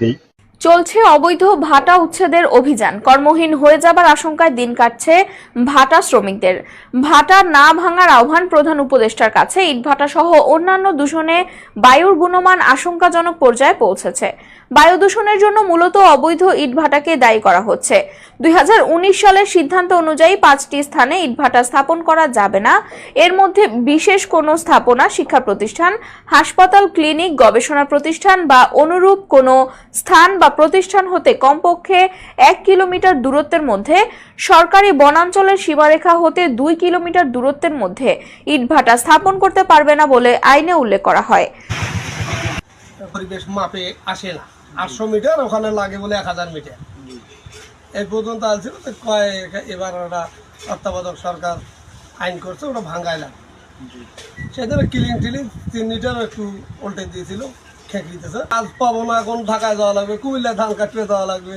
দিই চলছে অবৈধ ভাটা উচ্ছেদের অভিযান। কর্মহীন হয়ে যাবার আশঙ্কায় দিন কাটছে ভাটা শ্রমিকদের। ভাটা না ভাঙার আহ্বান প্রধান উপদেষ্টার কাছে। ইটভাটা সহ অন্যান্য দূষণে বায়ুর গুণমান আশঙ্কাজনক পর্যায়ে পৌঁছেছে। বায়ু দূষণের জন্য মূলত অবৈধ ইটভাটাকে দায়ী করা হচ্ছে। দুই হাজার উনিশ সালের সিদ্ধান্ত অনুযায়ী পাঁচটি স্থানে ইটভাটা স্থাপন করা যাবে না। এর মধ্যে বিশেষ কোনো স্থাপনা, শিক্ষা প্রতিষ্ঠান, হাসপাতাল, ক্লিনিক, গবেষণা প্রতিষ্ঠান বা অনুরূপ কোনো স্থান বা প্রতিষ্ঠান হতে কমপক্ষে এক কিলোমিটার দূরত্বের মধ্যে, সরকারি বনাঞ্চলের সীমারেখা হতে দুই কিলোমিটার দূরত্বের মধ্যে ইটভাটা স্থাপন করতে পারবে না বলে আইনে উল্লেখ করা হয়। পরিবেশ মাপে আসে না। আটশো মিটার, ওখানে লাগে বলে এক হাজার মিটার। এই পর্যন্ত আসছিল এবার সরকার আইন করছে, ওটা ভাঙ্গাইলাম সেখানে কিলিং টিলিং তিন লিটার একটু উল্টে দিয়েছিল। আজ পাবো না এখন ঢাকায় যাওয়া লাগবে কুমিল্লায় ধান কাটতে যাওয়া লাগবে।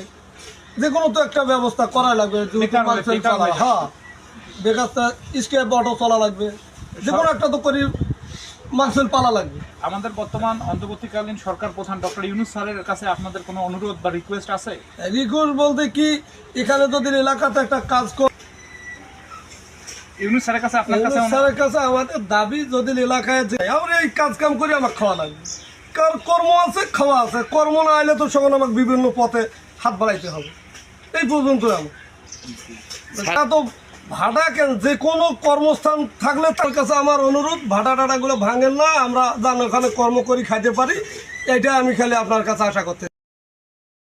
যে কোনো তো একটা ব্যবস্থা করা লাগবে হয়ে বেকারটা স্কেপ অটো চলা লাগবে। যে কোনো একটা তো করি পালা লাগবে। আমাদের বর্তমান অন্তর্বর্তীকালীন সরকার প্রধান ডক্টর ইউনুস স্যারের কাছে আপনাদের কোনো অনুরোধ বা রিকোয়েস্ট আছে? রিকোয়েস্ট বলতে কি এখানে যদি এলাকাতে একটা কাজ কর ইউনুস স্যারের কাছে আপনার কাছে স্যারের কাছে আমাদের দাবি যদি এলাকায় যে আমরা এই কাজ কাম করে আমার খাওয়া লাগবে। কার কর্ম আছে, খাওয়া আছে। কর্ম না আইলে তো সখন আমাকে বিভিন্ন পথে হাত বাড়াইতে হবে। এই পর্যন্ত আমার। তা তো ভাড়া কেন? যে কোনো কর্মস্থান থাকলে তার কাছে আমার অনুরোধ ভাড়া টাটাগুলো ভাঙেন না, আমরা যেন ওখানে কর্ম করি, খাইতে পারি। এটা আমি খালি আপনার কাছে আশা করতে